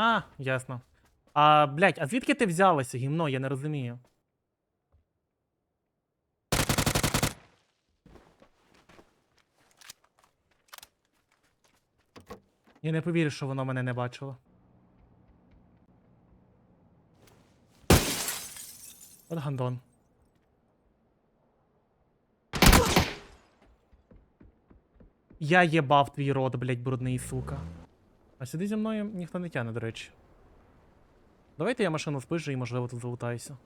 А, ясно. А, блядь, а звідки ти взялася, гімно, я не розумію. Я не повірю, що воно мене не бачило. От гандон. Я єбав твій рот, блядь, брудний, сука. А сюди зі мною ніхто не тяне, до речі. Давайте я машину спижу і, можливо, тут залутаюся.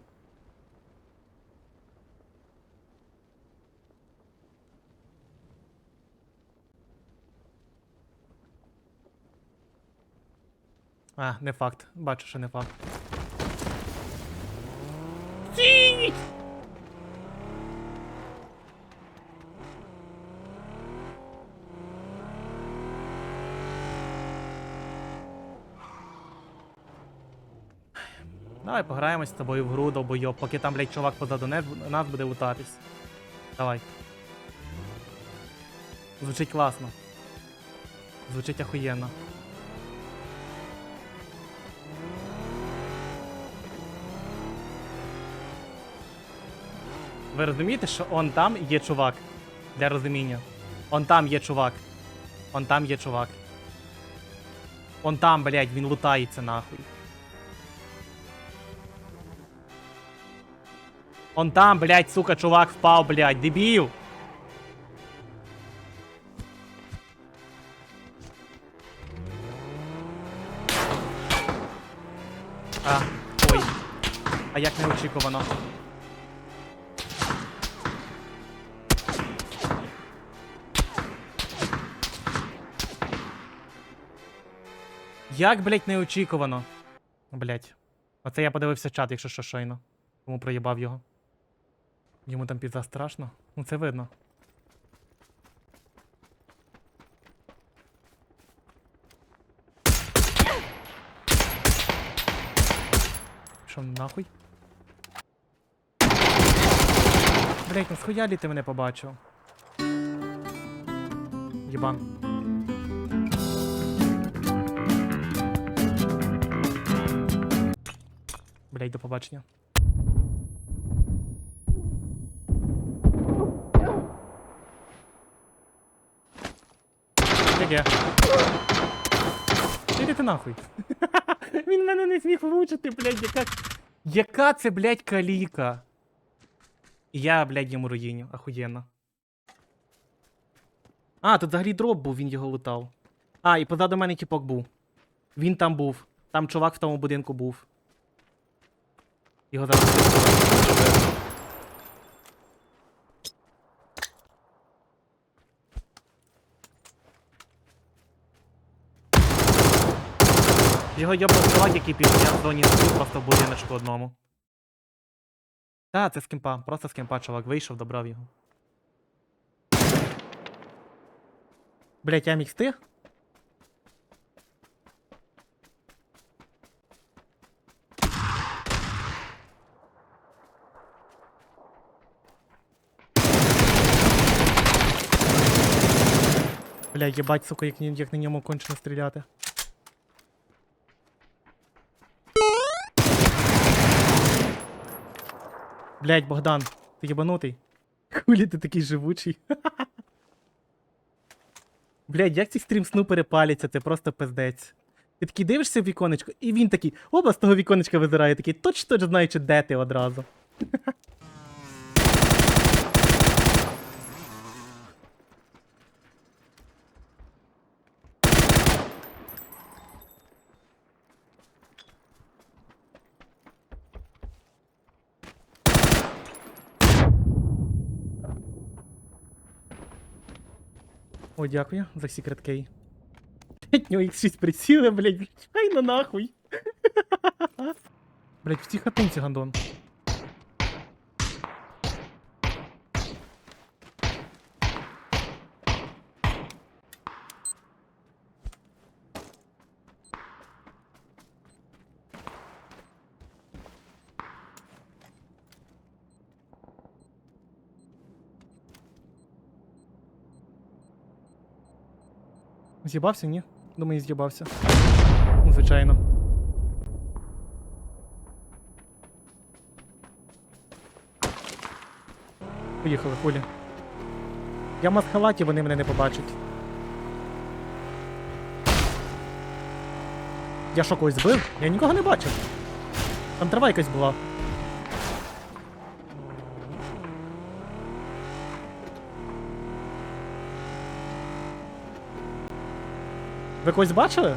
А, не факт. Бачу, що не факт. Стій! Давай пограємось з тобою в гру, долбойоб, поки там, блядь, чувак позаду не- нас буде лутатись. Давай. Звучить класно. Звучить охуєнно. Ви розумієте, що он там є чувак? Для розуміння. Он там є чувак. Он там є чувак. Он там, блядь, він лутається нахуй. Он там, блядь, сука, чувак впав, блядь, дебіл. А, ой. А як неочікувано. Як, блядь, неочікувано. Блядь. Оце я подивився чат, якщо що щойно. Тому проїбав його. Йому там пізда страшно. Ну це видно. Що нахуй? Блять, ну схуялі ти мене побачив. Єбан. Блять, до побачення. Яке? Іди ти нахуй. Він мене не зміг влучити, блядь, яка. Яка це, блядь, каліка? І я, блядь, йому руїню, ахуєнно. А, тут взагалі дроп був, він його лутав. А, і позаду мене тіпок був. Він там був. Там чувак в тому будинку був. Його зараз. Його йобнув чувак, який півдня в зоні сидів просто в будиночку одному. Та, це з кемпа, просто з чувак вийшов, добрав його. Блять, я міг встиг? Бля, їбать, сука, як, як на ньому кончено стріляти. Блять, Богдан, ти єбанутий? Хулі ти такий живучий. Блять, як ці стрім снупери паляться, це просто пиздець. Ти такий дивишся в віконечко, і він такий, оба з того віконечка визирає, такий точно ж знаючи, де ти одразу. О, дякую за секрет кей. Нього X6 приціли, блять, Ай на нахуй. Блять, в хатинці гандон. З'їбався, ні? Думаю, з'їбався. Ну, звичайно. Поїхали, хулі. Я в маскалаті, вони мене не побачать. Я що когось збив? Я нікого не бачив. Там трава якась була. Ви когось бачили?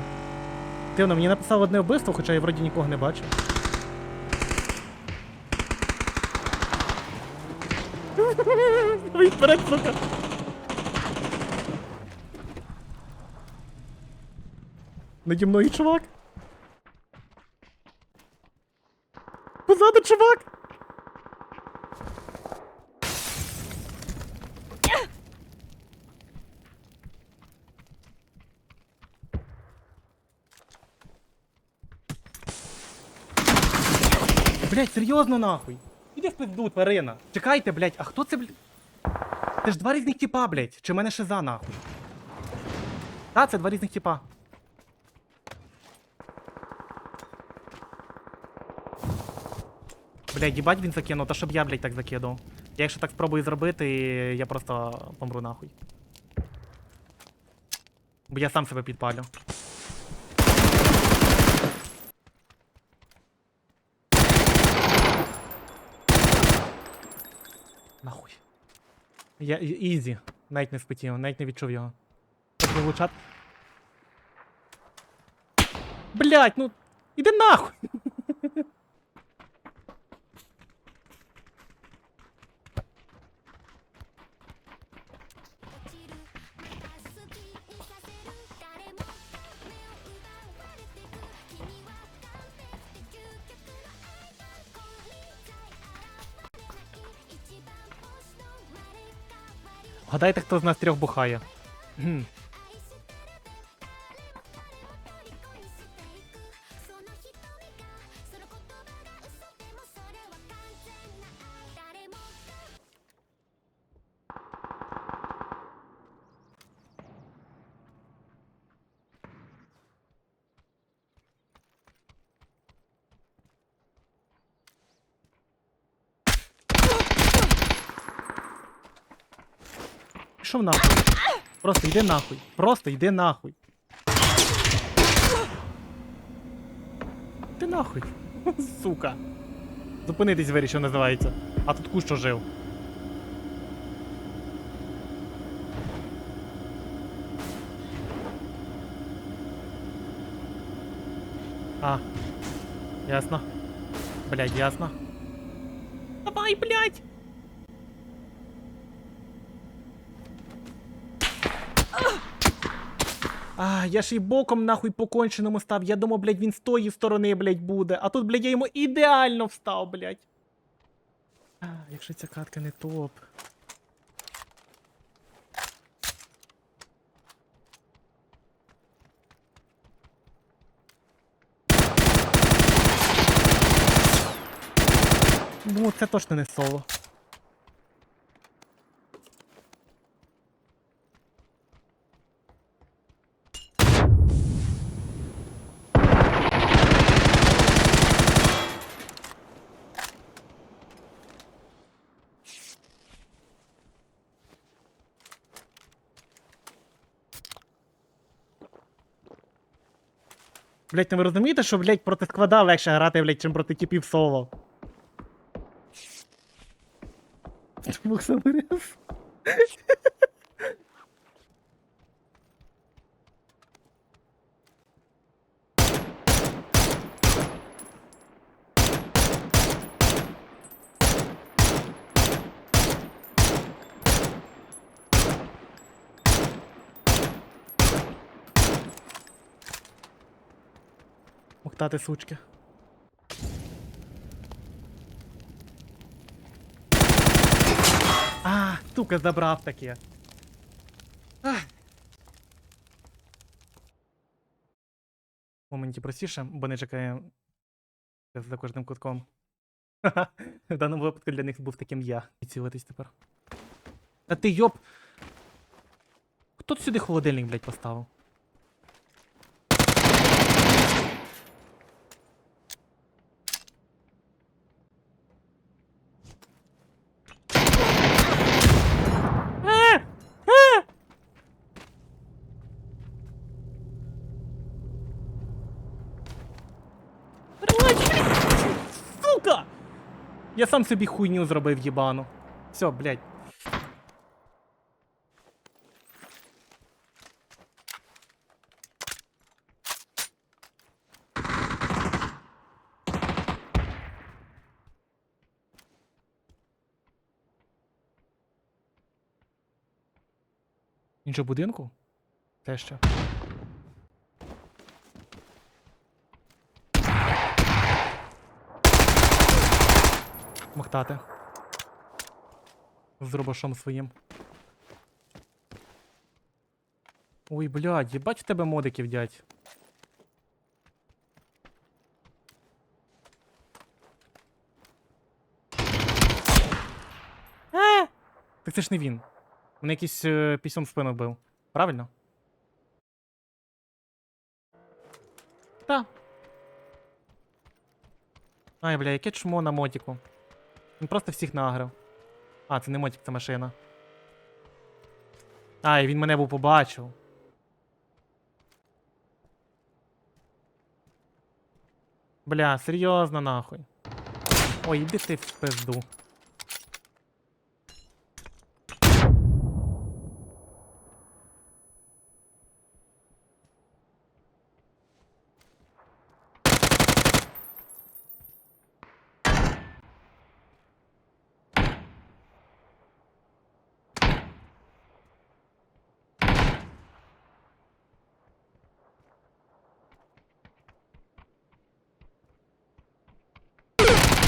Дивно, мені написав одне вбивство, хоча я вроді нікого не бачив. Вперед, сука! Наді мною чувак. Позаду чувак! Блять, серйозно нахуй? Іди в пизду, тварина. Чекайте, блять, а хто це, блять? Це ж два різних типа, блять. Чи мене шиза нахуй? Та, це два різних типа. Блять, їбать він закинув, та щоб я, блять, так закидав. Я якщо так спробую зробити, я просто помру нахуй. Бо я сам себе підпалю. Нахуй. Я ізі. Навіть не впитів, навіть не відчув його. Вилучати. Блять, ну. Іди нахуй! Гадайте, хто з нас трьох бухає. Пішов нахуй. Просто йди нахуй. Просто йди нахуй. Ти нахуй. Сука. Зупинитись вирішив, називається. А тут кущо жив. А. Ясно. Блядь, ясно. Давай, блядь! А, я ж і боком нахуй по конченому став. Я думав, блядь, він з тої сторони, блядь, буде. А тут, блядь, я йому ідеально встав, блядь. А, якщо ця катка не топ. Ну, це точно не соло. Блять, ну ви розумієте, що, блять, проти сквада легше грати, блять, чим проти типів соло. Двох саморез. Мухтати сучки. А, сука, забрав таке. Моменті простіше, бо не чекає за кожним кутком. В даному випадку для них був таким я. І цілитись тепер. Та ти йоп. Хто сюди холодильник, блядь, поставив? Сука! Я сам собі хуйню зробив їбану. Все, блядь. Іншого будинку? Те ще. Махтати. З робошом своїм. Ой, блядь, їбать в тебе модиків, дядь. Е! Так це ж не він. Мене якийсь е, пісюн в спину бив. Правильно? Та. Ай, бля, яке чмо на мотіку. Він просто всіх награв. А, це не мотик, це машина. Ай, він мене був побачив. Бля, серйозно нахуй. Ой, іди ти в пизду.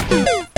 Thank you.